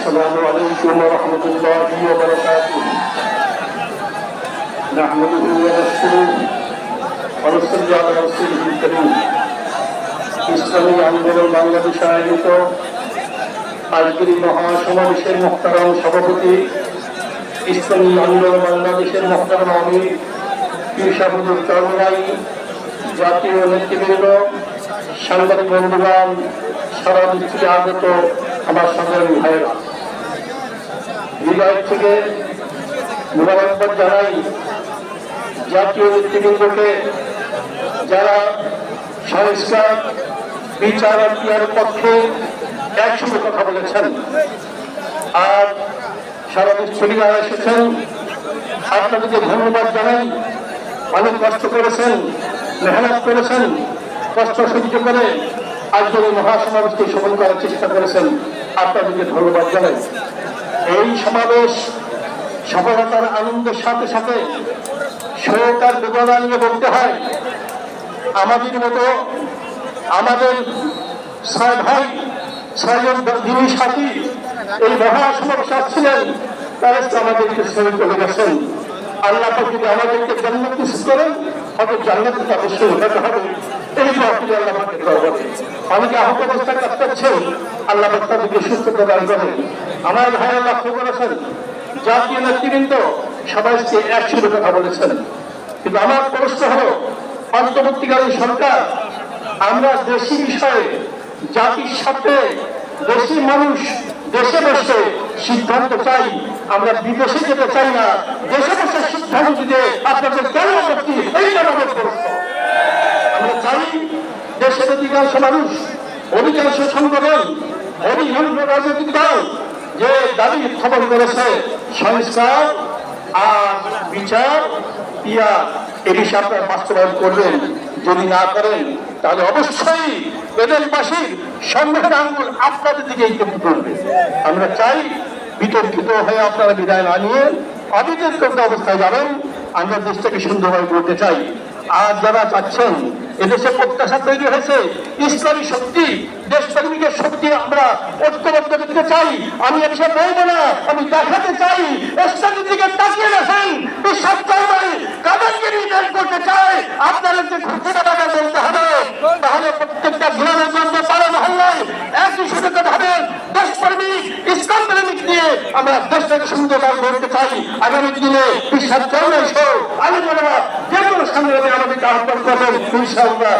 السلام عليكم ورحمة الله وبركاته نحمده ونشكره ونصلي على رسوله الكريم ইসলামী আন্দোলন বাংলাদেশ আয়োজিত আজকের এই মহাসমাবেশের মোহতারাম সভাপতি ইসলামী আন্দোলন বাংলাদেশের মোহতারাম আমির পীরসাহুদুর চরমাই জাতীয় নেতৃবৃন্দ সাংবাদিক বন্ধুগণ সারা বিশ্বে আগত আমার সাধারণ ভাইয়েরা হৃদয় থেকে মোবারকবাদ জানাই জাতীয় নেতৃবৃন্দকে যারা সংস্কার, বিচার আর পক্ষে একসঙ্গে কথা বলেছেন। আর সারা যারা এসেছেন। আপনাদেরকে ধন্যবাদ জানাই। অনেক কষ্ট করেছেন, মেহনত করেছেন, কষ্ট সহ্য করে আজকের মহাসমাবেশকে সফল করার চেষ্টা করেছেন। আপনাদেরকে ধন্যবাদ জানাই। এই সমাবেশ সফলতার আনন্দের সাথে সাথে শোক আর বেদনা নিয়ে বলতে হয়, আমাদের মতো আমাদের ছয় ভাই ছয়জন যিনি সাথী, এই মহাসমাবেশ আসছিলেন, তারা আমাদেরকে ছেড়ে চলে গেছেন। আল্লাহ যদি আমাদেরকে জান্নাত নসিব করেন হবে জান্নাত অবশ্যই উঠাতে হবে। এই দোয়াটি আল্লাহ পাকের অনেকে আহত অবস্থায় কাজ করছেন, আল্লাহ তাদেরকে সুস্থতা দান করেন। আমার ভাইরা লক্ষ্য করেছেন, জাতীয় নেতৃবৃন্দ সবাইকে একসাথে কথা বলেছেন। কিন্তু আমার প্রশ্ন হলো, অন্তর্বর্তীকালীন সরকার, আমরা দেশি বিষয়ে, জাতির সাথে দেশি মানুষ, দেশে বসে সিদ্ধান্ত চাই, আমরা বিদেশে যেতে চাই না, দেশে বসে সিদ্ধান্ত দিতে আপনাদের কেন আপত্তি? এইটা আমাদের প্রশ্ন? আমরা চাই দেশের অধিকাংশ মানুষ, অধিকাংশ সংগঠন অধিকাংশ রাজনৈতিক দল যে দাবি উত্থাপন করেছে, সংস্কার আর বিচার, ইয়া এ বিষয়ে আপনারা বাস্তবায়ন করবেন, যদি না করেন, তাহলে অবশ্যই এদেরবাসীর সংগঠন আঙ্গুল আপনাদের দিকেই কিন্তু করবে। আমরা চাই বিতর্কিত হয়ে আপনারা বিদায় না নিয়ে অবিতর্কিত অবস্থায় যাবেন। আমরা দেশটাকে সুন্দরভাবে করতে চাই। আর যারা চাচ্ছেন এদেশে প্রত্যাশা তৈরি হয়েছে। ইসলামী শক্তি দেশপ্রেমিকের শক্তি আমরা ঐক্যবদ্ধ করতে চাই। আমি এসে বলব না, আমি দেখাতে চাই, ইসলামের দিকে তাকিয়ে দেখেন কাদেরকে আপনাদের যে ঘোষণা টাকা বলতে হবে, তাহলে প্রত্যেকটা গ্রামের জন্য পাড়া মহল্লায় একই সাথে ভাবে দেশপ্রেমিক ইসলাম প্রেমিক নিয়ে আমরা দেশটাকে সুন্দরভাবে করতে চাই। আগামী দিনে বিশ্বাস করবেন আলোচনা যে কোনো সংগ্রামে আমাদেরকে আহ্বান করবেন, ইনশাআল্লাহ।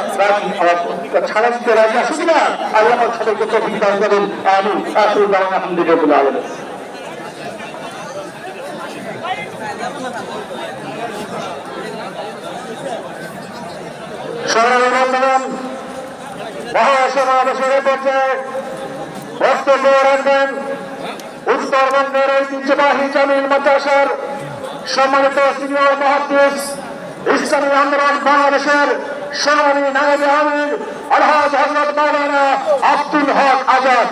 ছাড়া দিতে রাজি আসুক না আল্লাহ সবাইকে তফিক দান করেন। আমি দাওয়ান আলহামদুলিল্লাহ। আলম পর্যায়ে বক্তব্য রাখবেন উত্তরবঙ্গের জামিল মাদ্রাসার সম্মানিত সিনিয়র মহাদিস ইসলামী আন্দোলন বাংলাদেশের সোনালী নায়েব আমির, আলহাজ হজরত মাওলানা আব্দুল হক আজাদ।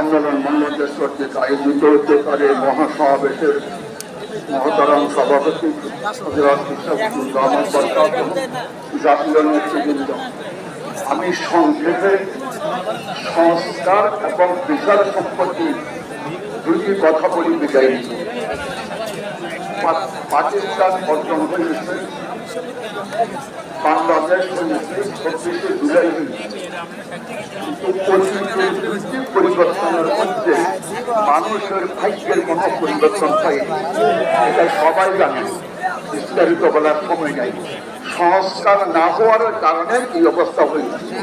আন্দোলন বাংলাদেশ কর্তৃক আয়োজিত হতে পারে মহাসমাবেশের সভাপতি জাতীয় নেতৃবৃন্দ। আমি সংক্ষেপে সংস্কার এবং বিচার সম্পত্তি দুটি কথা বলি বিদায় পাকিস্তান অর্জন হয়েছে বাংলাদেশ পরিবর্তনের মানুষের কোনো পরিবর্তন এটা সবাই জানে। বিস্তারিত বলার সময় নাই। সংস্কার না হওয়ার কারণে এই অবস্থা হয়েছে।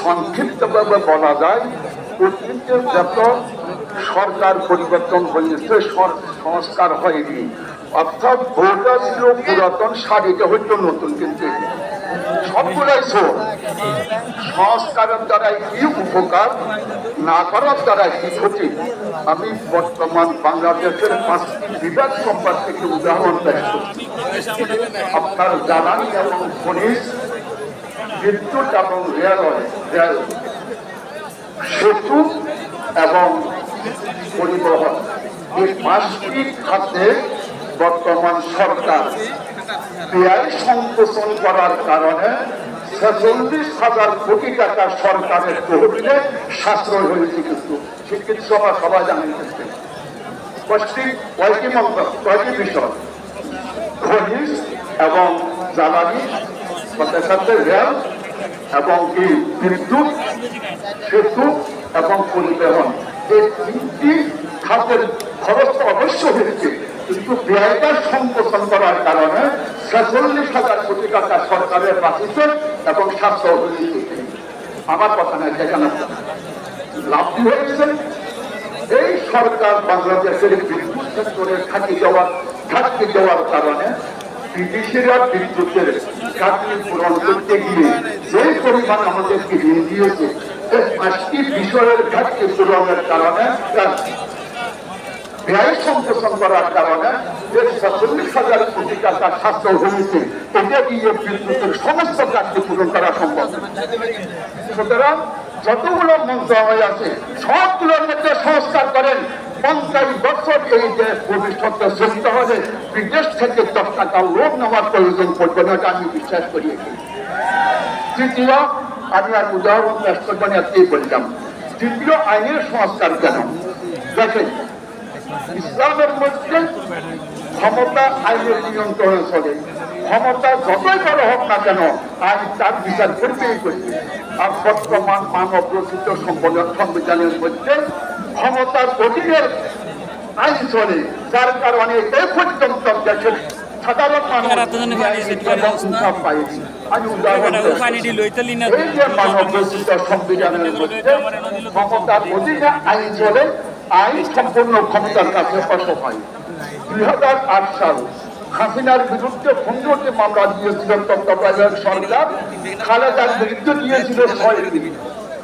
সংক্ষিপ্তভাবে বলা যায়, অতীতে যত সরকার পরিবর্তন হয়েছে সংস্কার হয়নি। অর্থাৎ ভোটার ছিল পুরাতন, শাড়িটা হয়তো নতুন, কিন্তু সবগুলাই সব সংস্কারের দ্বারা কি উপকার, না করার দ্বারা কি ক্ষতি। আমি বর্তমান বাংলাদেশের পাঁচটি বিভাগ সম্পর্কে একটি উদাহরণ করছি আপনার জ্বালানি এবং খনিজ, বিদ্যুৎ এবং রেলওয়ে, রেল, সেতু এবং পরিবহন। এই পাঁচটি খাতে বর্তমান সরকার ব্যয় করার কারণে ছেচল্লিশ হাজার কোটি টাকা সরকারের তহবিলে সাশ্রয় হয়েছে কিন্তু। সভা সবাই জানেন কিন্তু। এবং এবং সেতু এবং এই তিনটি খরচ অবশ্য হয়েছে। কিন্তু ব্যয়টা সংকোচন করার কারণে ছেচল্লিশ হাজার কোটি টাকা সরকারের বাঁচিছে এবং স্বাস্থ্য হয়েছে আমার কথা নয় যেখানে লাভ হয়েছে। এই সরকার বাংলাদেশের বিদ্যুৎ সেক্টরে ঘাটি দেওয়ার ঘাটতি দেওয়ার কারণে বিদেশিরা বিদ্যুতের ঘাটতি পূরণ করতে গিয়ে যে পরিমাণ আমাদেরকে ঋণ দিয়েছে পাঁচটি বিষয়ের ঘাটতি পূরণের কারণে তার ব্যয় সংকোচন করার কারণে যে সাতচল্লিশ হাজার কোটি টাকা স্বাস্থ্য হয়েছে। এটা দিয়ে বিদ্যুতের সমস্ত ঘাটতি পূরণ করা সম্ভব। সুতরাং যতগুলো মন্ত্রণালয় আছে, সবগুলোর মধ্যে সংস্কার করেন। পঞ্চাশ বছর এই দেশ ভবিষ্যতে চলতে হবে। বিদেশ থেকে দশ টাকা লোক নেওয়ার প্রয়োজন পড়বে না আমি বিশ্বাস করি। তৃতীয়, আমি আর উদাহরণ এতেই বললাম? তৃতীয়, আইনের সংস্কার কেন? দেখেন ইসলামের মধ্যে ক্ষমতা আইনের নিয়ন্ত্রণে চলে। ক্ষমতা যতই বড় হোক না কেন আইন তার বিচার করবেই করবে আর বর্তমান মানব রচিত সংবিধানের মধ্যে ক্ষমতার অধীনের আইন চলে যার কারণে এ পর্যন্ত দেশের সাধারণ মানুষ করে। আমি উদাহরণ এই যে মানব রচিত সংবিধানের মধ্যে ক্ষমতার অধীনে আইন চলে আইন সম্পূর্ণ ক্ষমতার কাছে অসহায় দুই হাজার সাল হাসিনার বিরুদ্ধে পনেরোটি মামলা দিয়েছিল তত্ত্বাবধায়ক সরকার। খালেদার বিরুদ্ধে দিয়েছিল ছয় দিন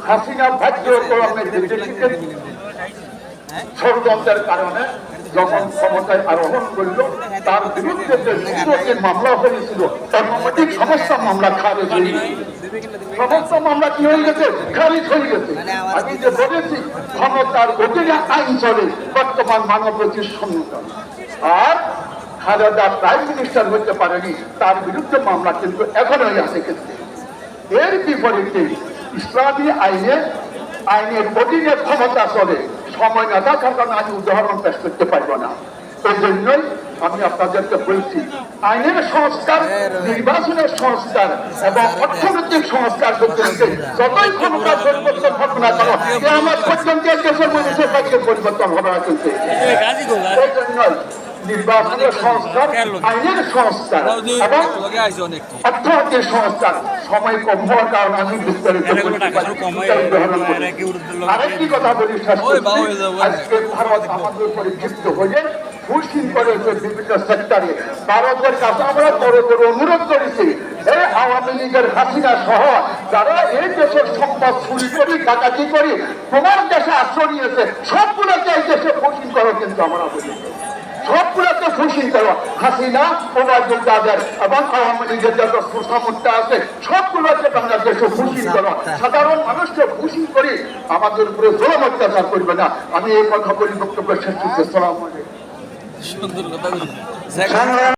হাসিনা ভাগ্য বিদেশিদের ষড়যন্ত্রের কারণে যখন ক্ষমতায় আরোহণ করল, তার বিরুদ্ধে যে পনেরোটি মামলা হয়েছিল, তার মধ্যে সমস্ত মামলা খারেজ হয়ে। সমস্ত মামলা কি হয়ে গেছে? খারিজ হয়ে গেছে। আমি যে বলেছি, ক্ষমতার অধীনে আইন চলে, বর্তমান মানব রচির আর খালেদা প্রাইম মিনিস্টার হতে পারেনি, তার বিরুদ্ধে মামলা কিন্তু এখনোই আছে কিন্তু। এর বিপরীতে ইসলামী আইনে, আইনের অধীনে ক্ষমতা চলে সময় না থাকার কারণে আমি উদাহরণ পেশ করতে পারব না। এই জন্যই আমি আপনাদেরকে বলছি আইনের সংস্কার নির্বাচনের সংস্কার এবং অর্থনৈতিক সংস্কার করতে হচ্ছে যতই ক্ষমতা পরিবর্তন হবে না কেন আমার পর্যন্ত দেশের মানুষের কাছে পরিবর্তন হবে না কিন্তু। এই জন্যই নির্বাচনের আইনের এবং সময় কম হওয়ার কারণে আমি বিস্তারিত? আরেকটি কথা বলি। আজকে ভারত আমাদের উপরে হয়ে করেছে বিভিন্ন সেক্টরে। ভারতের কাছে আমরা বড় বড় অনুরোধ করেছি এই আওয়ামী লীগের হাসিনা সহ যারা এই দেশের সম্পদ চুরি করি ডাকাতি করি তোমার দেশে আশ্রয় নিয়েছে সবগুলোকে এই দেশে ফুসিং করো কিন্তু আমরা বলি। সবগুলোকে খুশি করো হাসিনা ওবায়দুল কাদের এবং আওয়ামী লীগের যত সুসামর্থ্য আছে সবগুলোকে বাংলাদেশে খুশি করো সাধারণ মানুষকে খুশি করি আমাদের উপরে জোর অত্যাচার করবে না। আমি এই কথা বলি বক্তব্য শেষ করতে সালাম আলাইকুম। সুন্দর কথা